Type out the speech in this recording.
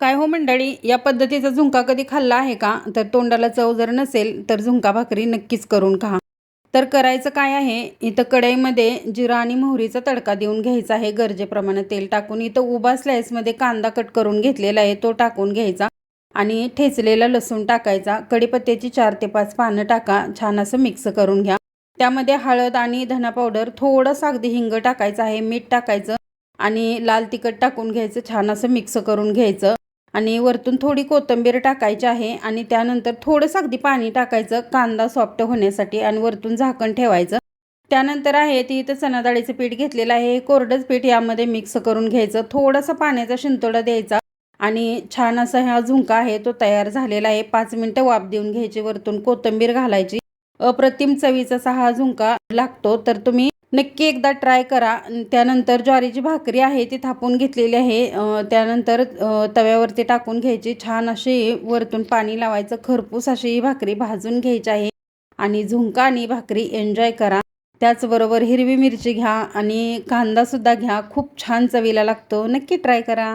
काय हो मंडळी या पद्धतीचा झुंका कधी खाल्ला आहे का? तर तोंडाला चव जर नसेल तर झुंका भाकरी नक्कीच करून खा. तर करायचं काय आहे? इथं कढईमध्ये जिरा आणि मोहरीचा तडका देऊन घ्यायचा आहे. गरजेप्रमाणे तेल टाकून इथं उभा स्लाईसमध्ये कांदा कट करून घेतलेला आहे. तो टाकून घ्यायचा आणि ठेचलेला लसूण टाकायचा. कढीपत्त्याची चार ते पाच पानं टाका. छान असं मिक्स करून घ्या. त्यामध्ये हळद आणि धना पावडर थोडंसं अगदी हिंग टाकायचं आहे. मीठ टाकायचं आणि लाल तिखट टाकून घ्यायचं. छान असं मिक्स करून घ्यायचं. आणि वरतून थोडी कोथिंबीर टाकायची आहे आणि त्यानंतर थोडंसं अगदी पाणी टाकायचं कांदा सॉफ्ट होण्यासाठी आणि वरतून झाकण ठेवायचं. त्यानंतर आहे ती इथं चना पीठ घेतलेलं आहे. हे कोरडंच पीठ यामध्ये मिक्स करून घ्यायचं. थोडासा पाण्याचा शिंतोडा द्यायचा आणि छान असा हा झुंका आहे तो तयार झालेला आहे. पाच मिनटं वाफ देऊन घ्यायची वरतून कोथिंबीर घालायची. अप्रतिम चवीचा असा हा झुंका लागतो. तर तुम्ही नक्की एकदा ट्राय करा. त्यानंतर ज्वारीची भाकरी आहे ती थापून घेतलेली आहे. त्यानंतर तव्यावरती टाकून घ्यायची. छान अशी वरतून पाणी लावायचं. खरपूस अशी ही भाकरी भाजून घ्यायची आहे. आणि झुंका आणि भाकरी एन्जॉय करा. त्याचबरोबर हिरवी मिरची घ्या आणि कांदासुद्धा घ्या. खूप छान चवीला लागतो. नक्की ट्राय करा.